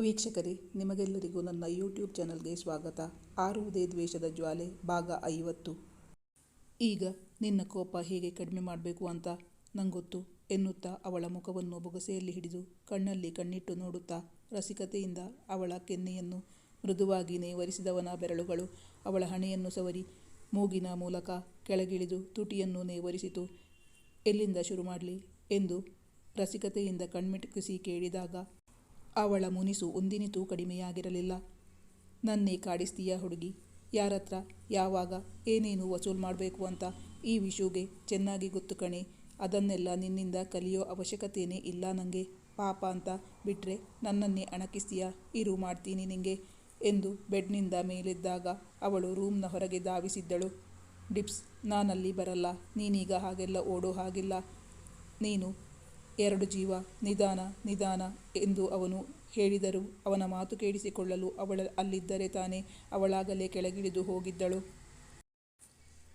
ವೀಕ್ಷಕರೇ, ನಿಮಗೆಲ್ಲರಿಗೂ ನನ್ನ ಯೂಟ್ಯೂಬ್ ಚಾನಲ್ಗೆ ಸ್ವಾಗತ. ಆರುವುದೇ ದ್ವೇಷದ ಜ್ವಾಲೆ, ಭಾಗ ಐವತ್ತು. ಈಗ ನಿನ್ನ ಕೋಪ ಹೇಗೆ ಕಡಿಮೆ ಮಾಡಬೇಕು ಅಂತ ನಂಗೊತ್ತು ಎನ್ನುತ್ತಾ ಅವಳ ಮುಖವನ್ನು ಬೊಗಸೆಯಲ್ಲಿ ಹಿಡಿದು ಕಣ್ಣಲ್ಲಿ ಕಣ್ಣಿಟ್ಟು ನೋಡುತ್ತಾ ರಸಿಕತೆಯಿಂದ ಅವಳ ಕೆನ್ನೆಯನ್ನು ಮೃದುವಾಗಿ ನೇವರಿಸಿದವನ ಬೆರಳುಗಳು ಅವಳ ಹಣೆಯನ್ನು ಸವರಿ ಮೂಗಿನ ಮೂಲಕ ಕೆಳಗಿಳಿದು ತುಟಿಯನ್ನು ನೇವರಿಸಿತು. ಎಲ್ಲಿಂದ ಶುರು ಮಾಡಲಿ? ಎಂದು ರಸಿಕತೆಯಿಂದ ಕಣ್ಮಿಟುಕಿಸಿ ಕೇಳಿದಾಗ ಅವಳ ಮುನಿಸು ಒಂದಿನಿತೂ ಕಡಿಮೆಯಾಗಿರಲಿಲ್ಲ. ನನ್ನೇ ಕಾಡಿಸ್ತೀಯ ಹುಡುಗಿ? ಯಾರತ್ರ? ಯಾವಾಗ? ಏನೇನು ವಸೂಲ್ ಮಾಡಬೇಕು ಅಂತ? ಈ ವಿಷುಗೆ ಚೆನ್ನಾಗಿ ಗೊತ್ತು ಕಣೆ. ಅದನ್ನೆಲ್ಲ ನಿನ್ನಿಂದ ಕಲಿಯೋ ಅವಶ್ಯಕತೆಯೇ ಇಲ್ಲ ನನಗೆ ಪಾಪ ಅಂತ ಬಿಟ್ಟರೆ ನನ್ನನ್ನೇ ಅಣಕಿಸ್ತೀಯ? ಇರು ಮಾಡ್ತೀನಿ ನಿಂಗೆ ಎಂದು ಬೆಡ್ನಿಂದ ಮೇಲೆದ್ದಾಗ ಅವಳು ರೂಮ್ನ ಹೊರಗೆ ಧಾವಿಸಿದ್ದಳು. ಡಿಪ್ಸ್, ನಾನಲ್ಲಿ ಬರಲ್ಲ. ನೀನೀಗ ಹಾಗೆಲ್ಲ ಓಡೋ ಹಾಗಿಲ್ಲ. ನೀನು ಎರಡು ಜೀವ, ನಿಧಾನ ನಿಧಾನ ಎಂದು ಅವನು ಹೇಳಿದರು. ಅವನ ಮಾತು ಕೇಳಿಸಿಕೊಳ್ಳಲು ಅವಳ ಅಲ್ಲಿದ್ದರೆ ತಾನೇ ಅವಳಾಗಲೇ ಕೆಳಗಿಳಿದು ಹೋಗಿದ್ದಳು.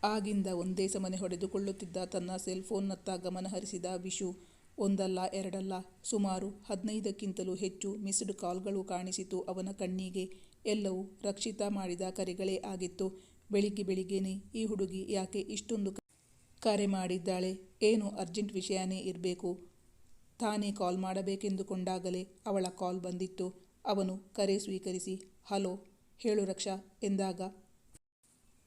ಆಗಿಂದ ಒಂದೇ ಸಮನೆ ಹೊಡೆದುಕೊಳ್ಳುತ್ತಿದ್ದ ತನ್ನ ಸೆಲ್ ಫೋನ್ನತ್ತ ಗಮನ ಹರಿಸಿದ ವಿಶು, ಒಂದಲ್ಲ, ಎರಡಲ್ಲ, ಸುಮಾರು ಹದಿನೈದಕ್ಕಿಂತಲೂ ಹೆಚ್ಚು ಮಿಸ್ಡ್ ಕಾಲ್ಗಳು ಕಾಣಿಸಿತು ಅವನ ಕಣ್ಣಿಗೆ. ಎಲ್ಲವೂ ರಕ್ಷಿತಾ ಮಾಡಿದ ಕರೆಗಳೇ ಆಗಿತ್ತು. ಬೆಳಿಗ್ಗೆ ಬೆಳಿಗ್ಗೆನೆ ಈ ಹುಡುಗಿ ಯಾಕೆ ಇಷ್ಟೊಂದು ಕರೆ ಮಾಡಿದ್ದಾಳೆ? ಏನು ಅರ್ಜೆಂಟ್ ವಿಷಯನೇ ಇರಬೇಕು? ತಾನೇ ಕಾಲ್ ಮಾಡಬೇಕೆಂದುಕೊಂಡಾಗಲೇ ಅವಳ ಕಾಲ್ ಬಂದಿತ್ತು. ಅವನು ಕರೆ ಸ್ವೀಕರಿಸಿ, ಹಲೋ, ಹೇಳು ರಕ್ಷಾ, ಎಂದಾಗ,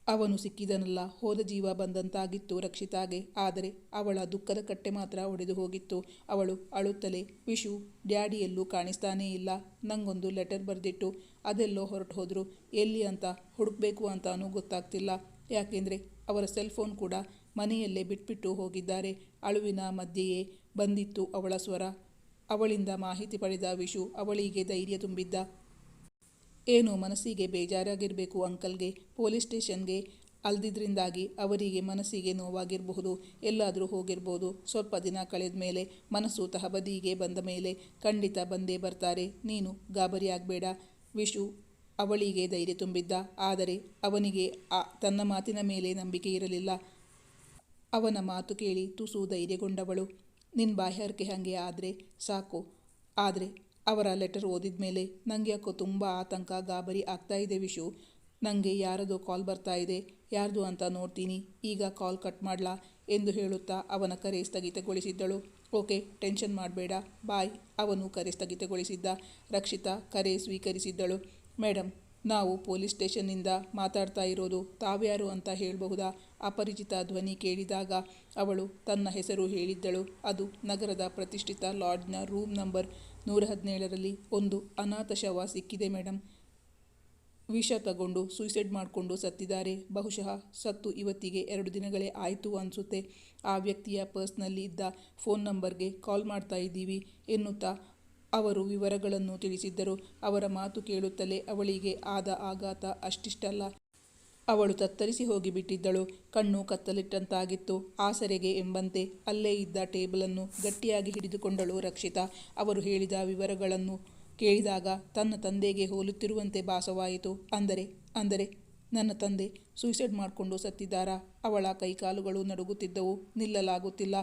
ಅವನು ಸಿಕ್ಕಿದನಲ್ಲ, ಹೋದ ಜೀವ ಬಂದಂತಾಗಿತ್ತು ರಕ್ಷಿತಾಗೆ, ಆದರೆ ಅವಳ ದುಃಖದ ಕಟ್ಟೆ ಮಾತ್ರ ಒಡೆದು ಹೋಗಿತ್ತು. ಅವಳು ಅಳುತ್ತಲೇ, ವಿಶು ಡ್ಯಾಡಿ ಎಲ್ಲೂ ಕಾಣಿಸ್ತಾನೇ ಇಲ್ಲ, ನಂಗೊಂದು ಲೆಟರ್ ಬರೆದಿಟ್ಟು ಅದೆಲ್ಲೋ ಹೊರಟು ಹೋದರು, ಎಲ್ಲಿ ಅಂತ, ಹುಡುಕ್ಬೇಕು ಅಂತಾನೂ ಗೊತ್ತಾಗ್ತಿಲ್ಲ. ಯಾಕೆಂದರೆ ಅವರ ಸೆಲ್ ಫೋನ್ ಕೂಡ ಮನೆಯಲ್ಲೇ ಬಿಟ್ಬಿಟ್ಟು ಹೋಗಿದ್ದಾರೆ. ಅಳುವಿನ ಮಧ್ಯೆಯೇ ಬಂದಿತ್ತು ಅವಳ ಸ್ವರ. ಅವಳಿಂದ ಮಾಹಿತಿ ಪಡೆದ ವಿಶು ಅವಳಿಗೆ ಧೈರ್ಯ ತುಂಬಿದ್ದ. ಏನು ಮನಸ್ಸಿಗೆ ಬೇಜಾರಾಗಿರಬೇಕು ಅಂಕಲ್ಗೆ, ಪೊಲೀಸ್ ಸ್ಟೇಷನ್ಗೆ? ಅಲ್ದಿದ್ರಿಂದಾಗಿ ಅವರಿಗೆ ಮನಸ್ಸಿಗೆ ನೋವಾಗಿರಬಹುದು, ಎಲ್ಲಾದರೂ ಹೋಗಿರ್ಬೋದು. ಸ್ವಲ್ಪ ದಿನ ಕಳೆದ ಮೇಲೆ ಮನಸ್ಸು ತಹಬದಿಗೆ ಬಂದ ಮೇಲೆ ಖಂಡಿತ ಬಂದೇ ಬರ್ತಾರೆ. ನೀನು ಗಾಬರಿಯಾಗಬೇಡ ವಿಶು ಅವಳಿಗೆ ಧೈರ್ಯ ತುಂಬಿದ್ದ. ಆದರೆ ಅವನಿಗೆ ಆ ತನ್ನ ಮಾತಿನ ಮೇಲೆ ನಂಬಿಕೆ ಇರಲಿಲ್ಲ. ಅವನ ಮಾತು ಕೇಳಿ ತುಸು ಧೈರ್ಯಗೊಂಡವಳು. ನಿನ್ನ ಬಾಹ್ಯಾರಿಕೆ ಹಾಗೆ ಆದರೆ ಸಾಕು. ಆದರೆ ಅವರ ಲೆಟರ್ ಓದಿದ ಮೇಲೆ ನನಗೆ ಯಾಕೋ ತುಂಬ ಆತಂಕ, ಗಾಬರಿ ಆಗ್ತಾ ಇದೆ ವಿಶು. ನನಗೆ ಯಾರದೋ ಕಾಲ್ ಬರ್ತಾ ಇದೆ. ಯಾರ್ದು ಅಂತ ನೋಡ್ತೀನಿ. ಈಗ ಕಾಲ್ ಕಟ್ ಮಾಡಲಾ ಎಂದು ಹೇಳುತ್ತಾ ಅವನ ಕರೆ ಸ್ಥಗಿತಗೊಳಿಸಿದ್ದಳು. ಓಕೆ, ಟೆನ್ಷನ್ ಮಾಡಬೇಡ. ಬಾಯ್, ಅವನು ಕರೆ ಸ್ಥಗಿತಗೊಳಿಸಿದ್ದ. ರಕ್ಷಿತಾ ಕರೆ ಸ್ವೀಕರಿಸಿದ್ದಳು. ಮೇಡಮ್ ನಾವು ಪೊಲೀಸ್ ಸ್ಟೇಷನ್ನಿಂದ ಮಾತಾಡ್ತಾ ಇರೋದು ತಾವ್ಯಾರು ಅಂತ ಹೇಳಬಹುದಾ? ಅಪರಿಚಿತ ಧ್ವನಿ ಕೇಳಿದಾಗ ಅವಳು ತನ್ನ ಹೆಸರು ಹೇಳಿದ್ದಳು. ಅದು ನಗರದ ಪ್ರತಿಷ್ಠಿತ ಲಾಡ್ಜ್ನ ರೂಮ್ ನಂಬರ್ ನೂರ ಹದಿನೇಳರಲ್ಲಿ ಒಂದು ಅನಾಥ ಶವ ಸಿಕ್ಕಿದೆ ಮೇಡಮ್ ವಿಷ ತಗೊಂಡು ಸೂಸೈಡ್ ಮಾಡಿಕೊಂಡು ಸತ್ತಿದ್ದಾರೆ. ಬಹುಶಃ ಸತ್ತು ಇವತ್ತಿಗೆ ಎರಡು ದಿನಗಳೇ ಆಯಿತು ಅನಿಸುತ್ತೆ. ಆ ವ್ಯಕ್ತಿಯ ಪರ್ಸ್ನಲ್ಲಿ ಇದ್ದ ಫೋನ್ ನಂಬರ್ಗೆ ಕಾಲ್ ಮಾಡ್ತಾ ಇದ್ದೀವಿ ಎನ್ನುತ್ತಾ ಅವರು ವಿವರಗಳನ್ನು ತಿಳಿಸಿದ್ದರು. ಅವರ ಮಾತು ಕೇಳುತ್ತಲೇ ಅವಳಿಗೆ ಆದ ಆಘಾತ ಅಷ್ಟಿಷ್ಟಲ್ಲ. ಅವಳು ತತ್ತರಿಸಿ ಹೋಗಿಬಿಟ್ಟಿದ್ದಳು. ಕಣ್ಣು ಕತ್ತಲಿಟ್ಟಂತಾಗಿತ್ತು. ಆಸರೆಗೆ ಎಂಬಂತೆ ಅಲ್ಲೇ ಇದ್ದ ಟೇಬಲನ್ನು ಗಟ್ಟಿಯಾಗಿ ಹಿಡಿದುಕೊಂಡಳು ರಕ್ಷಿತಾ. ಅವರು ಹೇಳಿದ ವಿವರಗಳನ್ನು ಕೇಳಿದಾಗ ತನ್ನ ತಂದೆಗೆ ಹೋಲುತ್ತಿರುವಂತೆ ಭಾಸವಾಯಿತು. ಅಂದರೆ ಅಂದರೆ, ನನ್ನ ತಂದೆ ಸೂಸೈಡ್ ಮಾಡಿಕೊಂಡು ಸತ್ತಿದ್ದಾರಾ? ಅವಳ ಕೈಕಾಲುಗಳು ನಡುಗುತ್ತಿದ್ದವು. ನಿಲ್ಲಲಾಗುತ್ತಿಲ್ಲ.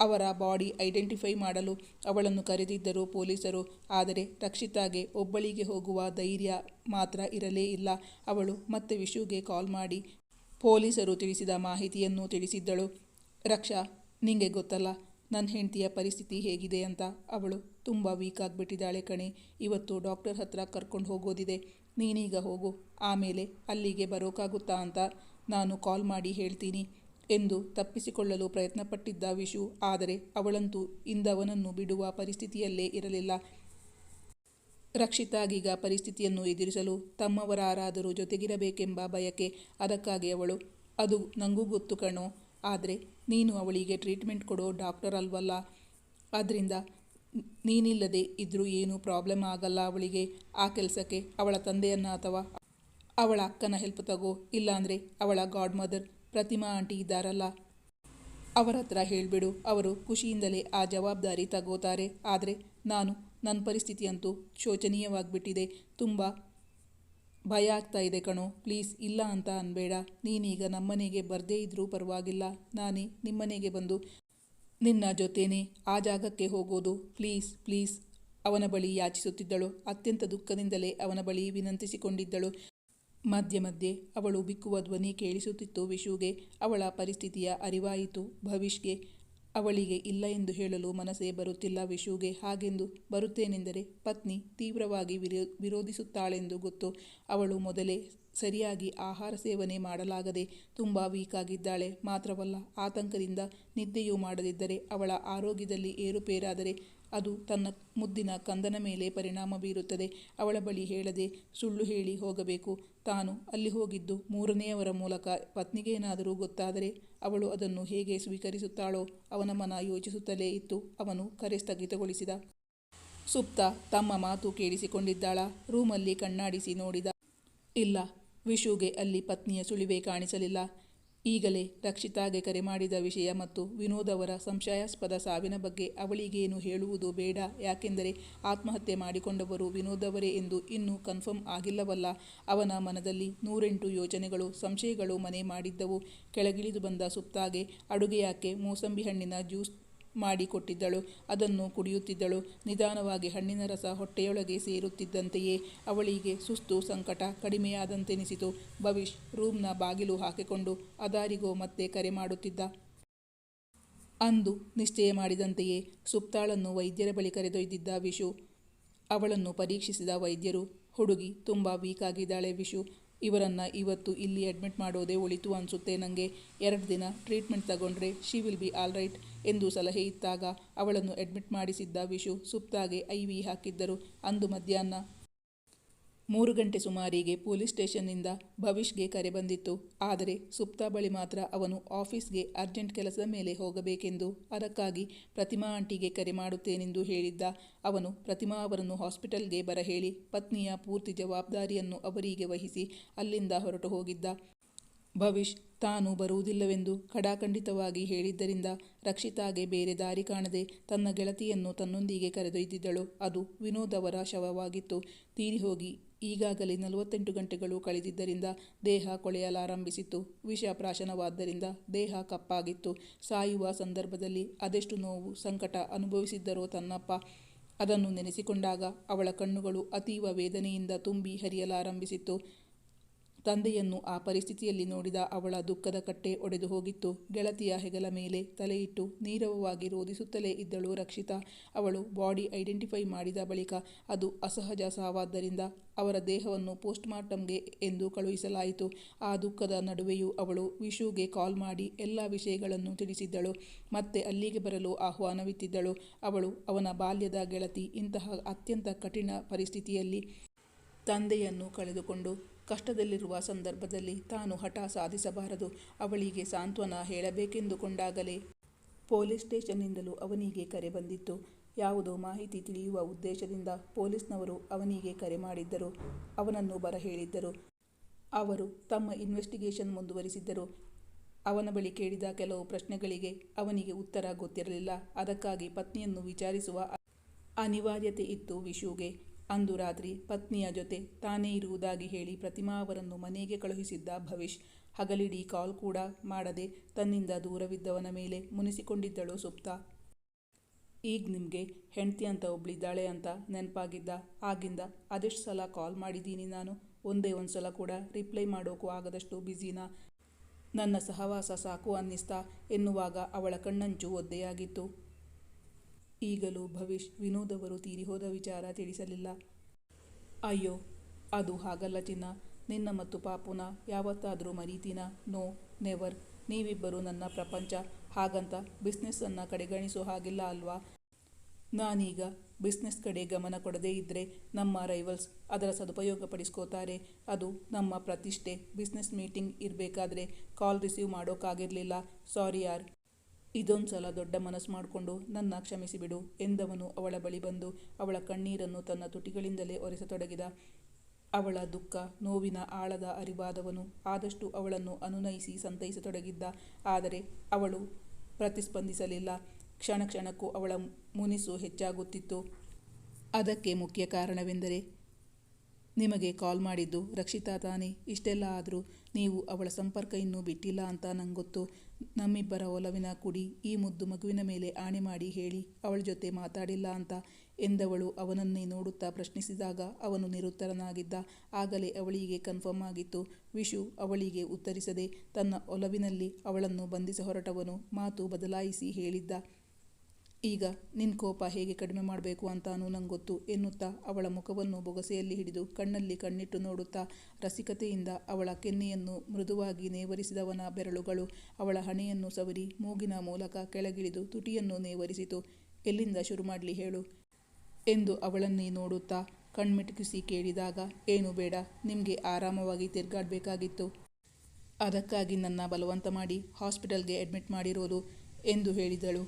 ಅವರ ಬಾಡಿ ಐಡೆಂಟಿಫೈ ಮಾಡಲು ಅವಳನ್ನು ಕರೆದಿದ್ದರು ಪೊಲೀಸರು. ಆದರೆ ರಕ್ಷಿತಾಗೆ ಒಬ್ಬಳಿಗೆ ಹೋಗುವ ಧೈರ್ಯ ಮಾತ್ರ ಇರಲೇ ಇಲ್ಲ. ಅವಳು ಮತ್ತೆ ವಿಶುಗೆ ಕಾಲ್ ಮಾಡಿ ಪೊಲೀಸರು ತಿಳಿಸಿದ ಮಾಹಿತಿಯನ್ನು ತಿಳಿಸಿದ್ದಳು. ರಕ್ಷಾ, ನಿಂಗೆ ಗೊತ್ತಲ್ಲ ನನ್ನ ಹೆಂಡತಿಯ ಪರಿಸ್ಥಿತಿ ಹೇಗಿದೆ ಅಂತ. ಅವಳು ತುಂಬ ವೀಕ್ ಆಗಿಬಿಟ್ಟಿದ್ದಾಳೆ ಕಣೆ. ಇವತ್ತು ಡಾಕ್ಟರ್ ಹತ್ರ ಕರ್ಕೊಂಡು ಹೋಗೋದಿದೆ. ನೀನೀಗ ಹೋಗು. ಆಮೇಲೆ ಅಲ್ಲಿಗೆ ಬರೋಕ್ಕಾಗುತ್ತಾ ಅಂತ ನಾನು ಕಾಲ್ ಮಾಡಿ ಹೇಳ್ತೀನಿ. ಎಂದು ತಪ್ಪಿಸಿಕೊಳ್ಳಲು ಪ್ರಯತ್ನಪಟ್ಟಿದ್ದ ವಿಶು, ಆದರೆ ಅವಳಂತೂ ಇಂದವನನ್ನು ಬಿಡುವ ಪರಿಸ್ಥಿತಿಯಲ್ಲೇ ಇರಲಿಲ್ಲ. ರಕ್ಷಿತಾಗೀಗ ಪರಿಸ್ಥಿತಿಯನ್ನು ಎದುರಿಸಲು ತಮ್ಮವರಾರಾದರೂ ಜೊತೆಗಿರಬೇಕೆಂಬ ಬಯಕೆ ಅದಕ್ಕಾಗಿ ಅವಳು, ಅದು ನಂಗೂ ಗೊತ್ತು ಕಣೋ, ಆದರೆ ನೀನು ಅವಳಿಗೆ ಟ್ರೀಟ್ಮೆಂಟ್ ಕೊಡೋ ಡಾಕ್ಟರ್ ಅಲ್ವಲ್ಲ. ಆದ್ದರಿಂದ ನೀನಿಲ್ಲದೆ ಇದ್ರೂ ಏನೂ ಪ್ರಾಬ್ಲಮ್ ಆಗಲ್ಲ ಅವಳಿಗೆ. ಆ ಕೆಲಸಕ್ಕೆ ಅವಳ ತಂದೆಯನ್ನು ಅಥವಾ ಅವಳ ಅಕ್ಕನ ಹೆಲ್ಪ್ ತಗೋ, ಇಲ್ಲಾಂದರೆ ಅವಳ ಗಾಡ್ ಮದರ್ ಪ್ರತಿಮಾ ಆಂಟಿ ಇದ್ದಾರಲ್ಲ? ಅವರ ಹತ್ರ ಹೇಳಿಬಿಡು. ಅವರು ಖುಷಿಯಿಂದಲೇ ಆ ಜವಾಬ್ದಾರಿ ತಗೋತಾರೆ. ಆದರೆ ನಾನು ನನ್ನ ಪರಿಸ್ಥಿತಿ ಅಂತೂ ಶೋಚನೀಯವಾಗಿಬಿಟ್ಟಿದೆ. ತುಂಬ ಭಯ ಆಗ್ತಾ ಇದೆ ಕಣೋ. ಪ್ಲೀಸ್ ಇಲ್ಲ ಅಂತ ಅನ್ಬೇಡ. ನೀನೀಗ ನಮ್ಮನೆಗೆ ಬರದೇ ಇದ್ರೂ ಪರವಾಗಿಲ್ಲ. ನಾನೇ ನಿಮ್ಮನೆಗೆ ಬಂದು ನಿನ್ನ ಜೊತೇನೆ ಆ ಜಾಗಕ್ಕೆ ಹೋಗೋದು. Please please. ಅವನ ಬಳಿ ಯಾಚಿಸುತ್ತಿದ್ದಳು. ಅತ್ಯಂತ ದುಃಖದಿಂದಲೇ ಅವನ ಬಳಿ ವಿನಂತಿಸಿಕೊಂಡಿದ್ದಳು. ಮಧ್ಯೆ ಮಧ್ಯೆ ಅವಳು ಬಿಕ್ಕುವ ಧ್ವನಿ ಕೇಳಿಸುತ್ತಿತ್ತು ವಿಶುಗೆ. ಅವಳ ಪರಿಸ್ಥಿತಿಯ ಅರಿವಾಯಿತು. ಭವಿಷ್ಗೆ ಅವಳಿಗೆ ಇಲ್ಲ ಎಂದು ಹೇಳಲು ಮನಸ್ಸೇ ಬರುತ್ತಿಲ್ಲ ವಿಶುಗೆ. ಹಾಗೆಂದು ಬರುತ್ತೇನೆಂದರೆ ಪತ್ನಿ ತೀವ್ರವಾಗಿ ವಿರೋ, ವಿರೋಧಿಸುತ್ತಾಳೆಂದು ಗೊತ್ತು. ಅವಳು ಮೊದಲೇ ಸರಿಯಾಗಿ ಆಹಾರ ಸೇವನೆ ಮಾಡಲಾಗದೆ ತುಂಬ ವೀಕಾಗಿದ್ದಾಳೆ. ಮಾತ್ರವಲ್ಲ, ಆತಂಕದಿಂದ ನಿದ್ದೆಯೂ ಮಾಡದಿದ್ದರೆ ಅವಳ ಆರೋಗ್ಯದಲ್ಲಿ ಏರುಪೇರಾದರೆ ಅದು ತನ್ನ ಮುದ್ದಿನ ಕಂದನ ಮೇಲೆ ಪರಿಣಾಮ ಬೀರುತ್ತದೆ. ಅವಳ ಬಳಿ ಹೇಳದೆ, ಸುಳ್ಳು ಹೇಳಿ ಹೋಗಬೇಕು. ತಾನು ಅಲ್ಲಿ ಹೋಗಿದ್ದು ಮೂರನೆಯವರ ಮೂಲಕ ಪತ್ನಿಗೇನಾದರೂ ಗೊತ್ತಾದರೆ ಅವಳು ಅದನ್ನು ಹೇಗೆ ಸ್ವೀಕರಿಸುತ್ತಾಳೋ ಅವನ ಮನ ಯೋಚಿಸುತ್ತಲೇ ಇತ್ತು. ಅವನು ಕರೆ ಸ್ಥಗಿತಗೊಳಿಸಿದ. ಸುಪ್ತ ತಮ್ಮ ಮಾತು ಕೇಳಿಸಿಕೊಂಡಿದ್ದಾಳ. ರೂಮಲ್ಲಿ ಕಣ್ಣಾಡಿಸಿ ನೋಡಿದ. ಇಲ್ಲ, ವಿಶುಗೆ ಅಲ್ಲಿ ಪತ್ನಿಯ ಸುಳಿವೇ ಕಾಣಿಸಲಿಲ್ಲ. ಈಗಲೇ ರಕ್ಷಿತಾಗೆ ಕರೆ ಮಾಡಿದ ವಿಷಯ ಮತ್ತು ವಿನೋದ್ ಅವರ ಸಂಶಯಾಸ್ಪದ ಸಾವಿನ ಬಗ್ಗೆ ಅವಳಿಗೇನು ಹೇಳುವುದು ಬೇಡ, ಯಾಕೆಂದರೆ ಆತ್ಮಹತ್ಯೆ ಮಾಡಿಕೊಂಡವರು ವಿನೋದ್ ಅವರೇ ಎಂದು ಇನ್ನೂ ಕನ್ಫರ್ಮ್ ಆಗಿಲ್ಲವಲ್ಲ. ಅವನ ಮನದಲ್ಲಿ ನೂರೆಂಟು ಯೋಜನೆಗಳು ಸಂಶಯಗಳು ಮನೆ ಮಾಡಿದ್ದವು. ಕೆಳಗಿಳಿದು ಬಂದ ಸುಪ್ತಾಗೆ, ಅಡುಗೆಯಾಕೆ ಮೋಸಂಬಿ ಹಣ್ಣಿನ ಜ್ಯೂಸ್ ಮಾಡಿ ಕೊಟ್ಟಿದ್ದಳು ಅದನ್ನು ಕುಡಿಯುತ್ತಿದ್ದಳು. ನಿಧಾನವಾಗಿ ಹಣ್ಣಿನ ರಸ ಹೊಟ್ಟೆಯೊಳಗೆ ಸೇರುತ್ತಿದ್ದಂತೆಯೇ ಅವಳಿಗೆ ಸುಸ್ತು ಸಂಕಟ ಕಡಿಮೆಯಾದಂತೆನಿಸಿತು. ಭವಿಷ್ ರೂಮ್ನ ಬಾಗಿಲು ಹಾಕಿಕೊಂಡು ಅದಾರಿಗೋ ಮತ್ತೆ ಕರೆ ಮಾಡುತ್ತಿದ್ದ. ಅಂದು ನಿಶ್ಚಯ ಮಾಡಿದಂತೆಯೇ ಸುಪ್ತಾಳನ್ನು ವೈದ್ಯರ ಬಳಿ ಕರೆದೊಯ್ದಿದ್ದ ವಿಶು. ಅವಳನ್ನು ಪರೀಕ್ಷಿಸಿದ ವೈದ್ಯರು, ಹುಡುಗಿ ತುಂಬ ವೀಕ್ ಆಗಿದ್ದಾಳೆ ವಿಶು. ಇವರನ್ನು ಇವತ್ತು ಇಲ್ಲಿ ಅಡ್ಮಿಟ್ ಮಾಡೋದೇ ಒಳಿತು ಅನಿಸುತ್ತೆ ನನಗೆ ಎರಡು ದಿನ ಟ್ರೀಟ್ಮೆಂಟ್ ತಗೊಂಡ್ರೆ she will be all right ಎಂದು ಸಲಹೆ ಇತ್ತಾಗ ಅವಳನ್ನು ಅಡ್ಮಿಟ್ ಮಾಡಿಸಿದ್ದ ವಿಶು ಸುಪ್ತಾಗೆ ಐ ವಿ ಹಾಕಿದ್ದರು. ಅಂದು ಮಧ್ಯಾಹ್ನ ಮೂರು ಗಂಟೆ ಸುಮಾರಿಗೆ ಪೊಲೀಸ್ ಸ್ಟೇಷನ್ನಿಂದ ಭವಿಷ್ಗೆ ಕರೆ ಬಂದಿತ್ತು. ಆದರೆ ಸುಪ್ತಾ ಬಳಿ ಮಾತ್ರ ಅವನು ಆಫೀಸ್ಗೆ ಅರ್ಜೆಂಟ್ ಕೆಲಸದ ಮೇಲೆ ಹೋಗಬೇಕೆಂದು ಅದಕ್ಕಾಗಿ ಪ್ರತಿಮಾ ಆಂಟಿಗೆ ಕರೆ ಮಾಡುತ್ತೇನೆಂದು ಹೇಳಿದ್ದ. ಅವನು ಪ್ರತಿಮಾ ಅವರನ್ನು ಹಾಸ್ಪಿಟಲ್ಗೆ ಬರಹೇಳಿ ಪತ್ನಿಯ ಪೂರ್ತಿ ಜವಾಬ್ದಾರಿಯನ್ನು ಅವರಿಗೆ ವಹಿಸಿ ಅಲ್ಲಿಂದ ಹೊರಟು ಹೋಗಿದ್ದ. ಭವಿಷ್ ತಾನು ಬರುವುದಿಲ್ಲವೆಂದು ಖಡಾಖಂಡಿತವಾಗಿ ಹೇಳಿದ್ದರಿಂದ ರಕ್ಷಿತಾಗೆ ಬೇರೆ ದಾರಿ ಕಾಣದೆ ತನ್ನ ಗೆಳತಿಯನ್ನು ತನ್ನೊಂದಿಗೆ ಕರೆದೊಯ್ದಿದ್ದಳು. ಅದು ವಿನೋದ್ ಅವರ ಶವವಾಗಿತ್ತು. ತೀರಿ ಹೋಗಿ ಈಗಾಗಲೇ ನಲವತ್ತೆಂಟು ಗಂಟೆಗಳು ಕಳೆದಿದ್ದರಿಂದ ದೇಹ ಕೊಳೆಯಲಾರಂಭಿಸಿತ್ತು. ವಿಷ ಪ್ರಾಶನವಾದ್ದರಿಂದ ದೇಹ ಕಪ್ಪಾಗಿತ್ತು. ಸಾಯುವ ಸಂದರ್ಭದಲ್ಲಿ ಅದೆಷ್ಟು ನೋವು, ಸಂಕಟ ಅನುಭವಿಸಿದ್ದರೋ ತನ್ನಪ್ಪ ಅದನ್ನು ನೆನೆಸಿಕೊಂಡಾಗ ಅವಳ ಕಣ್ಣುಗಳು ಅತೀವ ವೇದನೆಯಿಂದ ತುಂಬಿ ಹರಿಯಲಾರಂಭಿಸಿತ್ತು. ತಂದೆಯನ್ನು ಆ ಪರಿಸ್ಥಿತಿಯಲ್ಲಿ ನೋಡಿದ ಅವಳ ದುಃಖದ ಕಟ್ಟೆ ಒಡೆದು ಹೋಗಿತ್ತು. ಗೆಳತಿಯ ಹೆಗಲ ಮೇಲೆ ತಲೆಯಿಟ್ಟು ನೀರವವಾಗಿ ರೋಧಿಸುತ್ತಲೇ ಇದ್ದಳು ರಕ್ಷಿತಾ. ಅವಳು ಬಾಡಿ ಐಡೆಂಟಿಫೈ ಮಾಡಿದ ಬಳಿಕ ಅದು ಅಸಹಜ ಸಾವಾದ್ದರಿಂದ ಅವರ ದೇಹವನ್ನು ಪೋಸ್ಟ್ಮಾರ್ಟಮ್ಗೆ ಎಂದು ಕಳುಹಿಸಲಾಯಿತು. ಆ ದುಃಖದ ನಡುವೆಯೂ ಅವಳು ವಿಶುಗೆ ಕಾಲ್ ಮಾಡಿ ಎಲ್ಲ ವಿಷಯಗಳನ್ನು ತಿಳಿಸಿದ್ದಳು. ಮತ್ತೆ ಅಲ್ಲಿಗೆ ಬರಲು ಆಹ್ವಾನವಿತ್ತಿದ್ದಳು. ಅವಳು ಅವನ ಬಾಲ್ಯದ ಗೆಳತಿ ಇಂತಹ ಅತ್ಯಂತ ಕಠಿಣ ಪರಿಸ್ಥಿತಿಯಲ್ಲಿ ತಂದೆಯನ್ನು ಕಳೆದುಕೊಂಡು ಕಷ್ಟದಲ್ಲಿರುವ ಸಂದರ್ಭದಲ್ಲಿ ತಾನು ಹಠ ಸಾಧಿಸಬಾರದು. ಅವಳಿಗೆ ಸಾಂತ್ವನ ಹೇಳಬೇಕೆಂದುಕೊಂಡಾಗಲೇ ಪೊಲೀಸ್ ಸ್ಟೇಷನ್ನಿಂದಲೂ ಅವನಿಗೆ ಕರೆ ಬಂದಿತ್ತು. ಯಾವುದೋ ಮಾಹಿತಿ ತಿಳಿಯುವ ಉದ್ದೇಶದಿಂದ ಪೊಲೀಸ್ನವರು ಅವನಿಗೆ ಕರೆ ಮಾಡಿದ್ದರು. ಅವನನ್ನು ಬರ ಹೇಳಿದ್ದರು ಅವರು ತಮ್ಮ ಇನ್ವೆಸ್ಟಿಗೇಷನ್ ಮುಂದುವರಿಸಿದ್ದರು. ಅವನ ಬಳಿ ಕೇಳಿದ ಕೆಲವು ಪ್ರಶ್ನೆಗಳಿಗೆ ಅವನಿಗೆ ಉತ್ತರ ಗೊತ್ತಿರಲಿಲ್ಲ. ಅದಕ್ಕಾಗಿ ಪತ್ನಿಯನ್ನು ವಿಚಾರಿಸುವ ಅನಿವಾರ್ಯತೆ ಇತ್ತು ವಿಶುಗೆ. ಅಂದು ರಾತ್ರಿ ಪತ್ನಿಯ ಜೊತೆ ತಾನೇ ಇರುವುದಾಗಿ ಹೇಳಿ ಪ್ರತಿಮಾ ಅವರನ್ನು ಮನೆಗೆ ಕಳುಹಿಸಿದ್ದ ಭವಿಷ್ ಹಗಲಿಡೀ ಕಾಲ್ ಕೂಡ ಮಾಡದೆ ತನ್ನಿಂದ ದೂರವಿದ್ದವನ ಮೇಲೆ ಮುನಿಸಿಕೊಂಡಿದ್ದಳು ಸುಪ್ತಾ. ಈಗ ನಿಮಗೆ ಹೆಂಡ್ತಿ ಅಂತ ಒಬ್ಳಿದ್ದಾಳೆ ಅಂತ ನೆನಪಾಗಿದ್ದ, ಆಗಿಂದ ಅದೆಷ್ಟು ಸಲ ಕಾಲ್ ಮಾಡಿದ್ದೀನಿ ನಾನು, ಒಂದೇ ಒಂದು ಸಲ ಕೂಡ ರಿಪ್ಲೈ ಮಾಡೋಕ್ಕೂ ಆಗದಷ್ಟು ಬ್ಯುಸಿನಾ. ನನ್ನ ಸಹವಾಸ ಸಾಕು ಅನ್ನಿಸ್ತಾ ಎನ್ನುವಾಗ ಅವಳ ಕಣ್ಣಂಚು ಒದ್ದೆಯಾಗಿತ್ತು. ಈಗಲೂ ಭವಿಷ್ ವಿನೋದ್ ಅವರು ತೀರಿಹೋದ ವಿಚಾರ ತಿಳಿಸಲಿಲ್ಲ. ಅಯ್ಯೋ, ಅದು ಹಾಗಲ್ಲ ಚಿನ್ನ. ನಿನ್ನ ಮತ್ತು ಪಾಪುನ ಯಾವತ್ತಾದರೂ ಮರೀತೀನ? No, never. ನೀವಿಬ್ಬರು ನನ್ನ ಪ್ರಪಂಚ. ಹಾಗಂತ ಬಿಸ್ನೆಸ್ಸನ್ನು ಕಡೆಗಣಿಸೋ ಹಾಗಿಲ್ಲ ಅಲ್ವಾ? ನಾನೀಗ ಬಿಸ್ನೆಸ್ ಕಡೆ ಗಮನ ಕೊಡದೇ ಇದ್ದರೆ ನಮ್ಮ ರೈವಲ್ಸ್ ಅದರ ಸದುಪಯೋಗ ಪಡಿಸ್ಕೋತಾರೆ ಅದು ನಮ್ಮ ಪ್ರತಿಷ್ಠೆ. ಬಿಸ್ನೆಸ್ ಮೀಟಿಂಗ್ ಇರಬೇಕಾದ್ರೆ ಕಾಲ್ ರಿಸೀವ್ ಮಾಡೋಕ್ಕಾಗಿರಲಿಲ್ಲ ಸಾರಿ ಯಾರ್. ಇದೊಂದು ಸಲ ದೊಡ್ಡ ಮನಸ್ಸು ಮಾಡಿಕೊಂಡು ನನ್ನ ಕ್ಷಮಿಸಿಬಿಡು ಎಂದವನು ಅವಳ ಬಳಿ ಬಂದು ಅವಳ ಕಣ್ಣೀರನ್ನು ತನ್ನ ತುಟಿಗಳಿಂದಲೇ ಒರೆಸತೊಡಗಿದ. ಅವಳ ದುಃಖ, ನೋವಿನ ಆಳದ ಅರಿವಾದವನು ಆದಷ್ಟು ಅವಳನ್ನು ಅನುನಯಿಸಿ ಸಂತೈಸತೊಡಗಿದ್ದ. ಆದರೆ ಅವಳು ಪ್ರತಿಸ್ಪಂದಿಸಲಿಲ್ಲ. ಕ್ಷಣ ಕ್ಷಣಕ್ಕೂ ಅವಳ ಮುನಿಸು ಹೆಚ್ಚಾಗುತ್ತಿತ್ತು. ಅದಕ್ಕೆ ಮುಖ್ಯ ಕಾರಣವೆಂದರೆ ನಿಮಗೆ ಕಾಲ್ ಮಾಡಿದ್ದು, ರಕ್ಷಿತಾ ತಾನೇ, ಇಷ್ಟೆಲ್ಲ ಆದರೂ ನೀವು ಅವಳ ಸಂಪರ್ಕ ಇನ್ನೂ ಬಿಟ್ಟಿಲ್ಲ ಅಂತ ನಂಗೊತ್ತು ಗೊತ್ತು ನಮ್ಮಿಬ್ಬರ ಒಲವಿನ ಕುಡಿ, ಈ ಮುದ್ದು ಮಗುವಿನ ಮೇಲೆ ಆಣೆ ಮಾಡಿ ಹೇಳಿ, ಅವಳ ಜೊತೆ ಮಾತಾಡಿಲ್ಲ ಅಂತ ಎಂದವಳು ಅವನನ್ನೇ ನೋಡುತ್ತಾ ಪ್ರಶ್ನಿಸಿದಾಗ ಅವನು ನಿರುತ್ತರನಾಗಿದ್ದ. ಆಗಲೇ ಅವಳಿಗೆ ಕನ್ಫರ್ಮ್ ಆಗಿತ್ತು. ವಿಶು ಅವಳಿಗೆ ಉತ್ತರಿಸದೆ ತನ್ನ ಒಲವಿನಲ್ಲಿ ಅವಳನ್ನು ಬಂಧಿಸ ಹೊರಟವನು, ಮಾತು ಬದಲಾಯಿಸಿ ಹೇಳಿದ್ದ. ಈಗ ನಿನ್ನ ಕೋಪ ಹೇಗೆ ಕಡಿಮೆ ಮಾಡಬೇಕು ಅಂತಾನೂ ನಂಗೊತ್ತು ಎನ್ನುತ್ತಾ ಅವಳ ಮುಖವನ್ನು ಬೊಗಸೆಯಲ್ಲಿ ಹಿಡಿದು ಕಣ್ಣಲ್ಲಿ ಕಣ್ಣಿಟ್ಟು ನೋಡುತ್ತಾ ರಸಿಕತೆಯಿಂದ ಅವಳ ಕೆನ್ನೆಯನ್ನು ಮೃದುವಾಗಿ ನೇವರಿಸಿದವನ ಬೆರಳುಗಳು ಅವಳ ಹಣೆಯನ್ನು ಸವರಿ ಮೂಗಿನ ಮೂಲಕ ಕೆಳಗಿಳಿದು ತುಟಿಯನ್ನು ನೇವರಿಸಿತು. ಎಲ್ಲಿಂದ ಶುರು ಮಾಡಲಿ ಹೇಳು? ಎಂದು ಅವಳನ್ನೇ ನೋಡುತ್ತಾ ಕಣ್ಮಿಟುಕಿಸಿ ಕೇಳಿದಾಗ, ಏನು ಬೇಡ. ನಿಮಗೆ ಆರಾಮವಾಗಿ ತಿರ್ಗಾಡಬೇಕಾಗಿತ್ತು ಅದಕ್ಕಾಗಿ ನನ್ನ ಬಲವಂತ ಮಾಡಿ ಹಾಸ್ಪಿಟಲ್ಗೆ ಅಡ್ಮಿಟ್ ಮಾಡಿರೋದು, ಎಂದು ಹೇಳಿದಳು.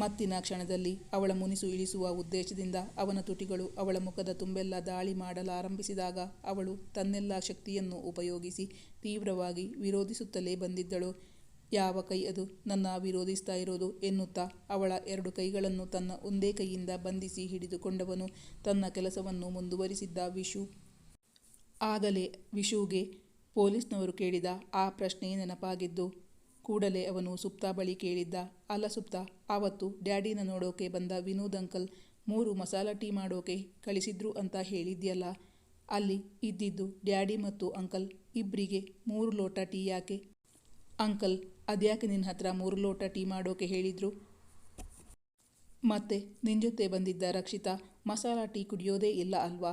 ಮತ್ತಿನ ಕ್ಷಣದಲ್ಲಿ ಅವಳ ಮುನಿಸು ಇಳಿಸುವ ಉದ್ದೇಶದಿಂದ ಅವನ ತುಟಿಗಳು ಅವಳ ಮುಖದ ತುಂಬೆಲ್ಲ ದಾಳಿ ಮಾಡಲಾರಂಭಿಸಿದಾಗ ಅವಳು ತನ್ನೆಲ್ಲ ಶಕ್ತಿಯನ್ನು ಉಪಯೋಗಿಸಿ ತೀವ್ರವಾಗಿ ವಿರೋಧಿಸುತ್ತಲೇ ಬಂದಿದ್ದಳು. ಯಾವ ಕೈ ಅದು ನನ್ನ ವಿರೋಧಿಸ್ತಾ ಇರೋದು ಎನ್ನುತ್ತಾ ಅವಳ ಎರಡು ಕೈಗಳನ್ನು ತನ್ನ ಒಂದೇ ಕೈಯಿಂದ ಬಂಧಿಸಿ ಹಿಡಿದುಕೊಂಡವನು ತನ್ನ ಕೆಲಸವನ್ನು ಮುಂದುವರಿಸಿದ್ದ ವಿಷು. ಆಗಲೇ ವಿಷುಗೆ ಪೊಲೀಸ್ನವರು ಕೇಳಿದ ಆ ಪ್ರಶ್ನೆ ನೆನಪಾಗಿದ್ದು. ಕೂಡಲೇ ಅವನು ಸುಪ್ತಾ ಬಳಿ ಕೇಳಿದ್ದ. ಅಲ್ಲ ಸುಪ್ತಾ, ಆವತ್ತು ಡ್ಯಾಡಿನ ನೋಡೋಕೆ ಬಂದ ವಿನೋದ್ ಅಂಕಲ್ ಮೂರು ಮಸಾಲ ಟೀ ಮಾಡೋಕೆ ಕಳಿಸಿದ್ರು ಅಂತ ಹೇಳಿದ್ಯಲ್ಲ, ಅಲ್ಲಿ ಇದ್ದಿದ್ದು ಡ್ಯಾಡಿ ಮತ್ತು ಅಂಕಲ್ ಇಬ್ಬರಿಗೆ ಮೂರು ಲೋಟ ಟೀ ಯಾಕೆ? ಅಂಕಲ್ ಅದ್ಯಾಕೆ ನಿನ್ನ ಹತ್ರ ಮೂರು ಲೋಟ ಟೀ ಮಾಡೋಕೆ ಹೇಳಿದ್ರು? ಮತ್ತೆ ನಿನ್ಜೊತೆ ಬಂದಿದ್ದ ರಕ್ಷಿತಾ ಮಸಾಲ ಟೀ ಕುಡಿಯೋದೇ ಇಲ್ಲ ಅಲ್ವಾ?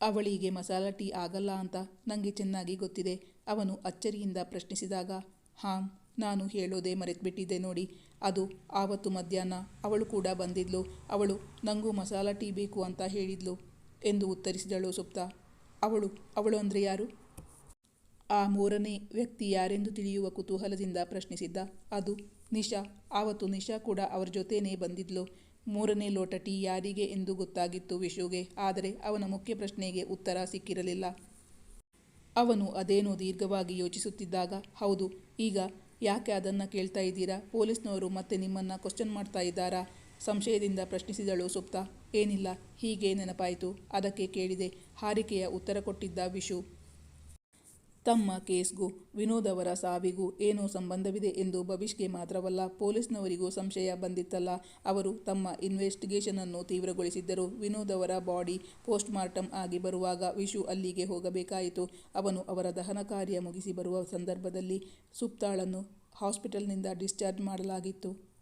ಅವಳಿಗೆ ಮಸಾಲ ಟೀ ಆಗಲ್ಲ ಅಂತ ನನಗೆ ಚೆನ್ನಾಗಿ ಗೊತ್ತಿದೆ ಅವನು ಅಚ್ಚರಿಯಿಂದ ಪ್ರಶ್ನಿಸಿದಾಗ ಹಾಂ ನಾನು ಹೇಳೋದೇ ಮರೆತುಬಿಟ್ಟಿದ್ದೆ ನೋಡಿ. ಅದು ಆವತ್ತು ಮಧ್ಯಾಹ್ನ ಅವಳು ಕೂಡ ಬಂದಿದ್ಲು. ಅವಳು, ನಂಗೂ ಮಸಾಲ ಟೀ ಬೇಕು ಅಂತ ಹೇಳಿದ್ಲು ಎಂದು ಉತ್ತರಿಸಿದಳು ಸುಪ್ತಾ. ಅವಳು ಅವಳು ಅಂದರೆ ಯಾರು? ಆ ಮೂರನೇ ವ್ಯಕ್ತಿ ಯಾರೆಂದು ತಿಳಿಯುವ ಕುತೂಹಲದಿಂದ ಪ್ರಶ್ನಿಸಿದ್ದ. ಅದು ನಿಶಾ ಆವತ್ತು ನಿಶಾ ಕೂಡ ಅವರ ಜೊತೆನೇ ಬಂದಿದ್ಲು. ಮೂರನೇ ಲೋಟ ಟೀ ಯಾರಿಗೆ ಎಂದು ಗೊತ್ತಾಗಿತ್ತು ವಿಶುಗೆ ಆದರೆ ಅವನ ಮುಖ್ಯ ಪ್ರಶ್ನೆಗೆ ಉತ್ತರ ಸಿಕ್ಕಿರಲಿಲ್ಲ. ಅವನು ಅದೇನೋ ದೀರ್ಘವಾಗಿ ಯೋಚಿಸುತ್ತಿದ್ದಾಗ, ಹೌದು, ಈಗ ಯಾಕೆ ಅದನ್ನ ಕೇಳ್ತಾ ಇದ್ದೀರಾ? ಪೊಲೀಸ್ನವರು ಮತ್ತೆ ನಿಮ್ಮನ್ನ ಕ್ವಶನ್ ಮಾಡ್ತಾ ಇದ್ದಾರಾ? ಸಂಶಯದಿಂದ ಪ್ರಶ್ನಿಸಿದಳು ಸುಪ್ತಾ. ಏನಿಲ್ಲ, ಹೀಗೆ ನೆನಪಾಯಿತು ಅದಕ್ಕೆ ಕೇಳಿದೆ ಹಾರಿಕೆಯ ಉತ್ತರ ಕೊಟ್ಟಿದ್ದ ವಿಷು. ತಮ್ಮ ಕೇಸ್ಗೂ ವಿನೋದ್ ಅವರ ಸಾವಿಗೂ ಏನೋ ಸಂಬಂಧವಿದೆ ಎಂದು ಭವಿಷ್ಗೆ ಮಾತ್ರವಲ್ಲ ಪೊಲೀಸ್ನವರಿಗೂ ಸಂಶಯ ಬಂದಿತ್ತಲ್ಲ. ಅವರು ತಮ್ಮ ಇನ್ವೆಸ್ಟಿಗೇಷನ್ ಅನ್ನು ತೀವ್ರಗೊಳಿಸಿದ್ದರು. ವಿನೋದ್ ಅವರ ಬಾಡಿ ಪೋಸ್ಟ್ ಮಾರ್ಟಮ್ ಆಗಿ ಬರುವಾಗ ವಿಶು ಅಲ್ಲಿಗೆ ಹೋಗಬೇಕಾಯಿತು. ಅವನು ಅವರ ದಹನ ಕಾರ್ಯ ಮುಗಿಸಿ ಬರುವ ಸಂದರ್ಭದಲ್ಲಿ ಸುಪ್ತಾಳನ್ನು ಹಾಸ್ಪಿಟಲ್ನಿಂದ ಡಿಸ್ಚಾರ್ಜ್ ಮಾಡಲಾಗಿತ್ತು.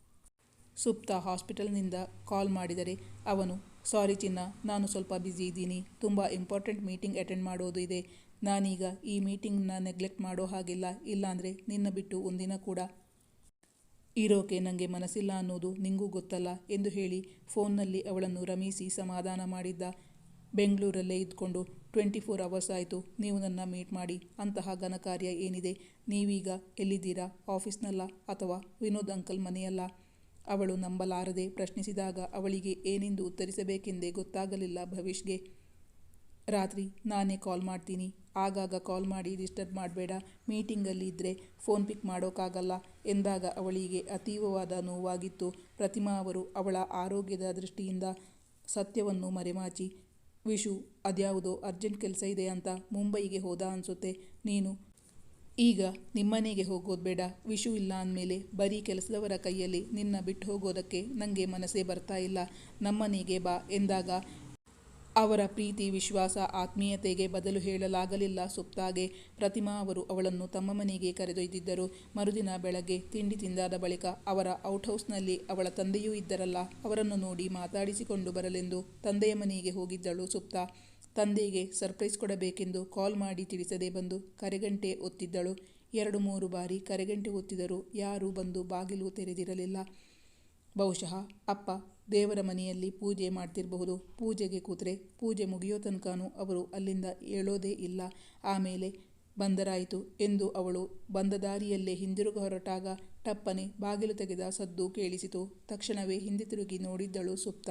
ಸುಪ್ತಾ ಹಾಸ್ಪಿಟಲ್ನಿಂದ ಕಾಲ್ ಮಾಡಿದರೆ, ಅವನು, ಸಾರಿ ಚಿನ್ನ, ನಾನು ಸ್ವಲ್ಪ ಬ್ಯುಸಿ ಇದ್ದೀನಿ. ತುಂಬ ಇಂಪಾರ್ಟೆಂಟ್ ಮೀಟಿಂಗ್ ಅಟೆಂಡ್ ಮಾಡೋದು ಇದೆ. ನಾನೀಗ ಈ ಮೀಟಿಂಗ್ನ ನೆಗ್ಲೆಕ್ಟ್ ಮಾಡೋ ಹಾಗಿಲ್ಲ ಇಲ್ಲಾಂದರೆ ನಿನ್ನ ಬಿಟ್ಟು ಒಂದಿನ ಕೂಡ ಇರೋಕೆ ನನಗೆ ಮನಸ್ಸಿಲ್ಲ ಅನ್ನೋದು ನಿಂಗೂ ಗೊತ್ತಲ್ಲ ಎಂದು ಹೇಳಿ ಫೋನ್ನಲ್ಲಿ ಅವಳನ್ನು ರಮಿಸಿ ಸಮಾಧಾನ ಮಾಡಿದ್ದ. ಬೆಂಗಳೂರಲ್ಲೇ ಇದ್ಕೊಂಡು ಟ್ವೆಂಟಿ ಫೋರ್ ಅವರ್ಸ್ ಆಯಿತು ನೀವು ನನ್ನ ಮೀಟ್ ಮಾಡಿ. ಅಂತಹ ಘನಕಾರ್ಯ ಏನಿದೆ? ನೀವೀಗ ಎಲ್ಲಿದ್ದೀರಾ? ಆಫೀಸ್ನಲ್ಲ ಅಥವಾ ವಿನೋದ್ ಅಂಕಲ್ ಮನೆಯಲ್ಲ ಅವಳು ನಂಬಲಾರದೆ ಪ್ರಶ್ನಿಸಿದಾಗ ಅವಳಿಗೆ ಏನೆಂದು ಉತ್ತರಿಸಬೇಕೆಂದೇ ಗೊತ್ತಾಗಲಿಲ್ಲ ಭವಿಷ್ಗೆ. ರಾತ್ರಿ ನಾನೇ ಕಾಲ್ ಮಾಡ್ತೀನಿ. ಆಗಾಗ ಕಾಲ್ ಮಾಡಿ ಡಿಸ್ಟರ್ಬ್ ಮಾಡಬೇಡ ಮೀಟಿಂಗಲ್ಲಿ ಇದ್ದರೆ ಫೋನ್ ಪಿಕ್ ಮಾಡೋಕ್ಕಾಗಲ್ಲ ಎಂದಾಗ ಅವಳಿಗೆ ಅತೀವವಾದ ನೋವಾಗಿತ್ತು. ಪ್ರತಿಮಾ ಅವರು ಅವಳ ಆರೋಗ್ಯದ ದೃಷ್ಟಿಯಿಂದ ಸತ್ಯವನ್ನು ಮರೆಮಾಚಿ, ವಿಶು, ಅದ್ಯಾವುದೋ ಅರ್ಜೆಂಟ್ ಕೆಲಸ ಇದೆ ಅಂತ ಮುಂಬೈಗೆ ಹೋದ ಅನಿಸುತ್ತೆ ನೀನು ಈಗ ನಿಮ್ಮನೆಗೆ ಹೋಗೋದು ಬೇಡ. ವಿಶು ಇಲ್ಲ ಅಂದಮೇಲೆ ಬರೀ ಕೆಲಸದವರ ಕೈಯಲ್ಲಿ ನಿನ್ನ ಬಿಟ್ಟು ಹೋಗೋದಕ್ಕೆ ನನಗೆ ಮನಸ್ಸೇ ಬರ್ತಾ ಇಲ್ಲ. ನಮ್ಮನೆಗೆ ಬಾ ಎಂದಾಗ ಅವರ ಪ್ರೀತಿ, ವಿಶ್ವಾಸ, ಆತ್ಮೀಯತೆಗೆ ಬದಲು ಹೇಳಲಾಗಲಿಲ್ಲ ಸುಪ್ತಾಗೆ. ಪ್ರತಿಮಾ ಅವರು ಅವಳನ್ನು ತಮ್ಮ ಮನೆಗೆ ಕರೆದೊಯ್ದಿದ್ದರು. ಮರುದಿನ ಬೆಳಗ್ಗೆ ತಿಂಡಿ ತಿಂದಾದ ಬಳಿಕ ಅವರ ಔಟ್ಹೌಸ್ನಲ್ಲಿ ಅವಳ ತಂದೆಯೂ ಇದ್ದರಲ್ಲ ಅವರನ್ನು ನೋಡಿ ಮಾತಾಡಿಸಿಕೊಂಡು ಬರಲೆಂದು ತಂದೆಯ ಮನೆಗೆ ಹೋಗಿದ್ದಳು ಸುಪ್ತಾ. ತಂದೆಗೆ ಸರ್ಪ್ರೈಸ್ ಕೊಡಬೇಕೆಂದು ಕಾಲ್ ಮಾಡಿ ತಿಳಿಸದೆ ಬಂದು ಕರೆಗಂಟೆ ಒತ್ತಿದ್ದಳು. ಎರಡು ಮೂರು ಬಾರಿ ಕರೆಗಂಟೆ ಒತ್ತಿದರೂ ಯಾರೂ ಬಂದು ಬಾಗಿಲು ತೆರೆದಿರಲಿಲ್ಲ. ಬಹುಶಃ ಅಪ್ಪ ದೇವರ ಮನೆಯಲ್ಲಿ ಪೂಜೆ ಮಾಡ್ತಿರಬಹುದು ಪೂಜೆಗೆ ಕೂತ್ರೆ ಪೂಜೆ ಮುಗಿಯೋ ತನಕನೂ ಅವರು ಅಲ್ಲಿಂದ ಏಳೋದೇ ಇಲ್ಲ. ಆಮೇಲೆ ಬಂದರಾಯಿತು ಎಂದು ಅವಳು ಬಂದ ದಾರಿಯಲ್ಲೇ ಹಿಂದಿರುಗ ಹೊರಟಾಗ ಟಪ್ಪನೆ ಬಾಗಿಲು ತೆಗೆದ ಸದ್ದು ಕೇಳಿಸಿತು. ತಕ್ಷಣವೇ ಹಿಂದೆ ತಿರುಗಿ ನೋಡಿದ್ದಳು ಸುಪ್ತ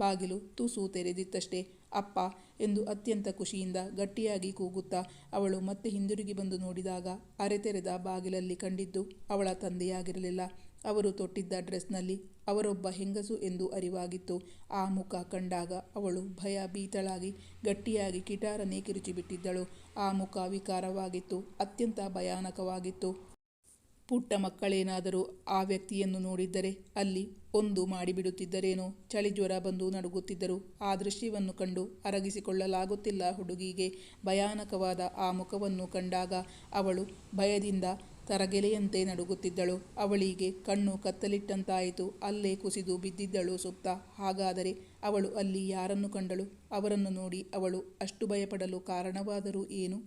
ಬಾಗಿಲು ತುಸು ತೆರೆದಿತ್ತಷ್ಟೇ ಅಪ್ಪ ಎಂದು ಅತ್ಯಂತ ಖುಷಿಯಿಂದ ಗಟ್ಟಿಯಾಗಿ ಕೂಗುತ್ತಾ ಅವಳು ಮತ್ತೆ ಹಿಂದಿರುಗಿ ಬಂದು ನೋಡಿದಾಗ ಅರೆ ತೆರೆದ ಬಾಗಿಲಲ್ಲಿ ಕಂಡಿದ್ದು ಅವಳ ತಂದೆಯಾಗಿರಲಿಲ್ಲ. ಅವರು ತೊಟ್ಟಿದ್ದ ಡ್ರೆಸ್ನಲ್ಲಿ ಅವರೊಬ್ಬ ಹೆಂಗಸು ಎಂದು ಅರಿವಾಗಿತ್ತು. ಆ ಮುಖ ಕಂಡಾಗ ಅವಳು ಭಯ ಭೀತಳಾಗಿ ಗಟ್ಟಿಯಾಗಿ ಕಿಟಾರನ್ನೇ ಕಿರುಚಿಬಿಟ್ಟಿದ್ದಳು. ಆ ಮುಖ ವಿಕಾರವಾಗಿತ್ತು. ಅತ್ಯಂತ ಭಯಾನಕವಾಗಿತ್ತು. ಪುಟ್ಟ ಮಕ್ಕಳೇನಾದರೂ ಆ ವ್ಯಕ್ತಿಯನ್ನು ನೋಡಿದ್ದರೆ ಅಲ್ಲಿ ಒಂದು ಮಾಡಿಬಿಡುತ್ತಿದ್ದರೇನೋ ಚಳಿ ಜ್ವರ ಬಂದು ನಡುಗುತ್ತಿದ್ದರು ಆ ದೃಶ್ಯವನ್ನು ಕಂಡು ಅರಗಿಸಿಕೊಳ್ಳಲಾಗುತ್ತಿಲ್ಲ ಹುಡುಗಿಗೆ ಭಯಾನಕವಾದ ಆ ಮುಖವನ್ನು ಕಂಡಾಗ ಅವಳು ಭಯದಿಂದ ತರಗೆಲೆಯಂತೆ ನಡುಗುತ್ತಿದ್ದಳು. ಅವಳಿಗೆ ಕಣ್ಣು ಕತ್ತಲಿಟ್ಟಂತಾಯಿತು. ಅಲ್ಲೇ ಕುಸಿದು ಬಿದ್ದಿದ್ದಳು ಸುಪ್ತ. ಹಾಗಾದರೆ ಅವಳು ಅಲ್ಲಿ ಯಾರನ್ನು ಕಂಡಳು? ಅವರನ್ನು ನೋಡಿ ಅವಳು ಅಷ್ಟು ಭಯಪಡಲು ಕಾರಣವಾದರೂ ಏನು?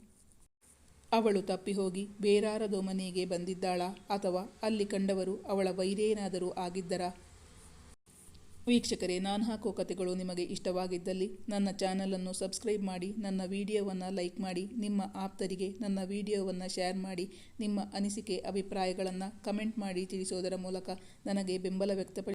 ಅವಳು ತಪ್ಪಿಹೋಗಿ ಬೇರಾರದೋ ಮನೆಗೆ ಬಂದಿದ್ದಾಳಾ ಅಥವಾ ಅಲ್ಲಿ ಕಂಡವರು ಅವಳ ವೈರೇನಾದರೂ ಆಗಿದ್ದರಾ? ವೀಕ್ಷಕರೇ, ನಾನು ಹಾಕೋ ಕಥೆಗಳು ನಿಮಗೆ ಇಷ್ಟವಾಗಿದ್ದಲ್ಲಿ ನನ್ನ ಚಾನಲನ್ನು ಸಬ್ಸ್ಕ್ರೈಬ್ ಮಾಡಿ, ನನ್ನ ವಿಡಿಯೋವನ್ನು ಲೈಕ್ ಮಾಡಿ, ನಿಮ್ಮ ಆಪ್ತರಿಗೆ ನನ್ನ ವಿಡಿಯೋವನ್ನು ಶೇರ್ ಮಾಡಿ, ನಿಮ್ಮ ಅನಿಸಿಕೆ, ಅಭಿಪ್ರಾಯಗಳನ್ನು ಕಮೆಂಟ್ ಮಾಡಿ ತಿಳಿಸೋದರ ಮೂಲಕ ನನಗೆ ಬೆಂಬಲ ವ್ಯಕ್ತಪಡಿಸಿ